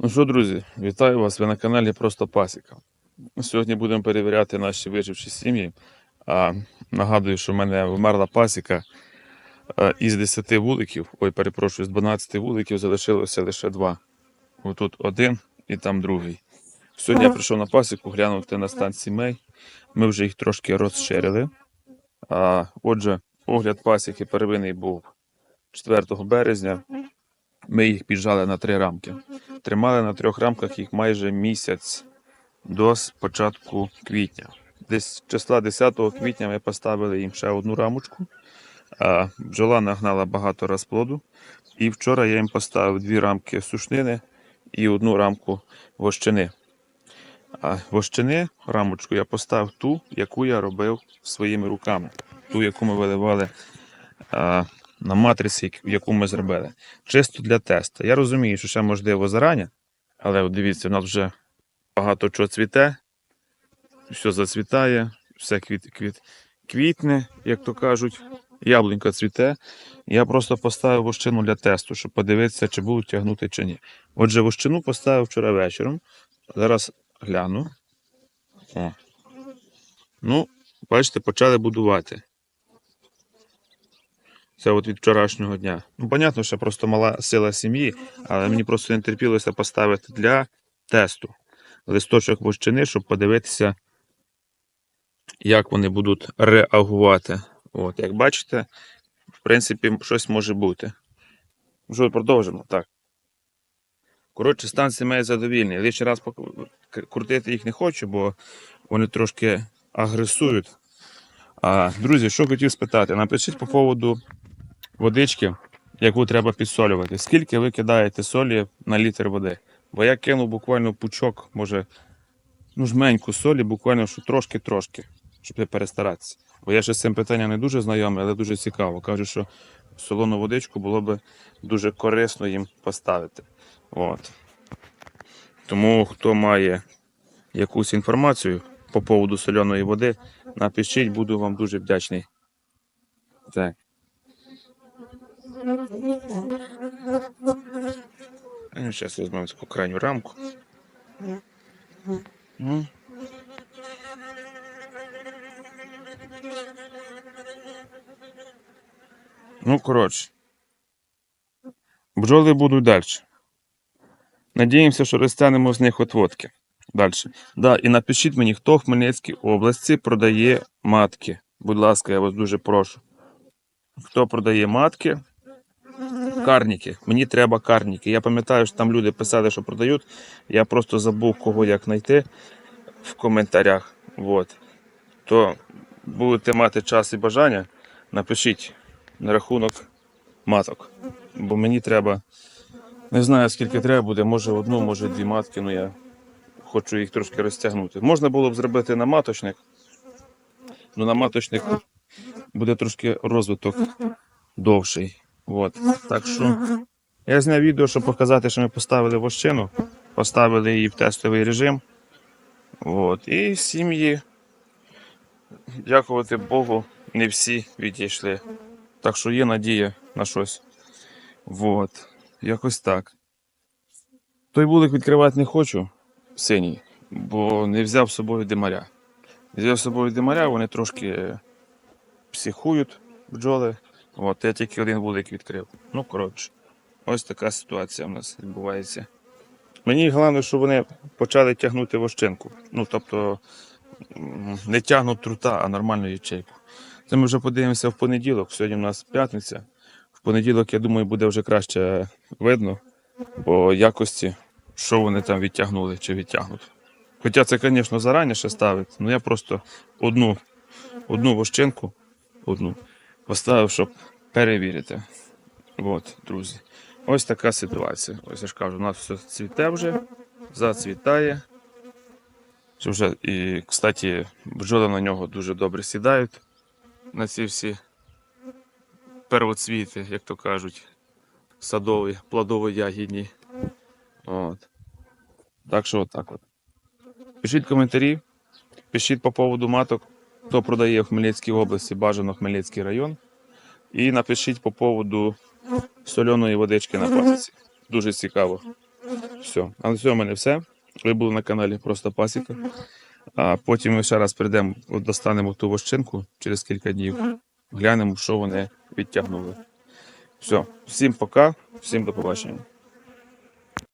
Ну що, друзі, вітаю вас. Ви на каналі Просто Пасіка. Сьогодні будемо перевіряти наші виживші сім'ї. А, нагадую, що в мене вмерла пасіка а, із 10 вуликів, ой, перепрошую, з 12 вуликів залишилося лише два. Отут один і там другий. Сьогодні я прийшов на пасіку глянути на стан сімей. Ми вже їх трошки розширили. А, отже, огляд пасіки первинний був 4 березня. Ми їх піджали на три рамки. Тримали на трьох рамках їх майже місяць до початку квітня. Десь числа 10 квітня ми поставили їм ще одну рамочку. Бджола нагнала багато розплоду. І вчора я їм поставив дві рамки сушнини і одну рамку вощини. А вощини рамочку я поставив ту, яку я робив своїми руками, ту, яку ми виливали на матриці, яку ми зробили. Чисто для теста. Я розумію, що ще можливо зарані, але от дивіться, у нас вже багато чого цвіте, все зацвітає, все квіт, квіт, квітне, як то кажуть, яблунька цвіте. Я просто поставив вощину для тесту, щоб подивитися, чи будуть тягнути чи ні. Отже, вощину поставив вчора вечором. Зараз гляну. О. Ну, бачите, почали будувати. Це от від вчорашнього дня. Ну, понятно, що просто мала сила сім'ї, але мені просто не терпілося поставити для тесту листочок вощини, щоб подивитися, як вони будуть реагувати. От, як бачите, в принципі, щось може бути. Що, продовжимо? Так. Коротше, стан сімей задовільний. Лише раз крутити їх не хочу, бо вони трошки агресують. А, друзі, що хотів спитати, напишіть по поводу водички, яку треба підсолювати. Скільки ви кидаєте солі на літр води? Бо я кинув буквально пучок, може, ну жменьку солі, буквально що трошки-трошки, щоб не перестаратися. Бо я ще з цим питанням не дуже знайомий, але дуже цікаво. Кажуть, що солону водичку було би дуже корисно їм поставити. От. Тому хто має якусь інформацію по поводу соляної води, напишіть, буду вам дуже вдячний. Так. Ну, Зараз візьмемо таку крайню рамку. Ну. Ну, коротше. Бджоли будуть далі. Надіємося, що розтягнемо з них отводки. Далі. Да, і напишіть мені, хто в Хмельницькій області продає матки. Будь ласка, я вас дуже прошу. Хто продає матки? Карніки. Мені треба карніки. Я пам'ятаю, що там люди писали, що продають. Я просто забув, кого як знайти в коментарях. Вот. То будете мати час і бажання, напишіть на рахунок маток. Бо мені треба. Не знаю, скільки треба буде, може одну, може дві матки, ну я хочу їх трошки розтягнути. Можна було б зробити на маточник. Ну на маточник буде трошки розвиток довший. От. Так що я зняв відео, щоб показати, що ми поставили вощину, поставили її в тестовий режим. От. І сім'ї, дякувати Богу, не всі відійшли. Так що є надія на щось. Вот. Якось так. Той вулик відкривати не хочу, синій, бо не взяв з собою димаря. Взяв з собою димаря, вони трошки психують бджоли. От, я тільки один вулик відкрив. Ну, коротше, ось така ситуація в нас відбувається. Мені головне, що вони почали тягнути вощинку. Ну, тобто не тягнуть трута, а нормальну ячейку. Це ми вже подивимося в понеділок. Сьогодні у нас п'ятниця. В понеділок, я думаю, буде вже краще видно по якості, що вони там відтягнули чи відтягнуть. Хоча це, звісно, зарані ще ставить, але я просто одну, одну вощинку одну поставив, щоб перевірити. От, друзі. Ось така ситуація. Ось я ж кажу, у нас все цвіте вже, зацвітає. Що вже, і, кстати, бджоли на нього дуже добре сідають. На ці всі первоцвіти, як то кажуть, садові, плодово-ягідні. От. Так що отак от. Пишіть коментарі, пишіть по поводу маток, хто продає в Хмельницькій області, бажано Хмельницький район. І напишіть по поводу соляної водички на пасіці. Дуже цікаво. Все. А на цьому в мене все. Ви були на каналі Просто Пасіка. А потім ми ще раз прийдемо, достанемо ту вощинку через кілька днів, глянемо, що вони відтягнули. Все, всім пока, всім до побачення.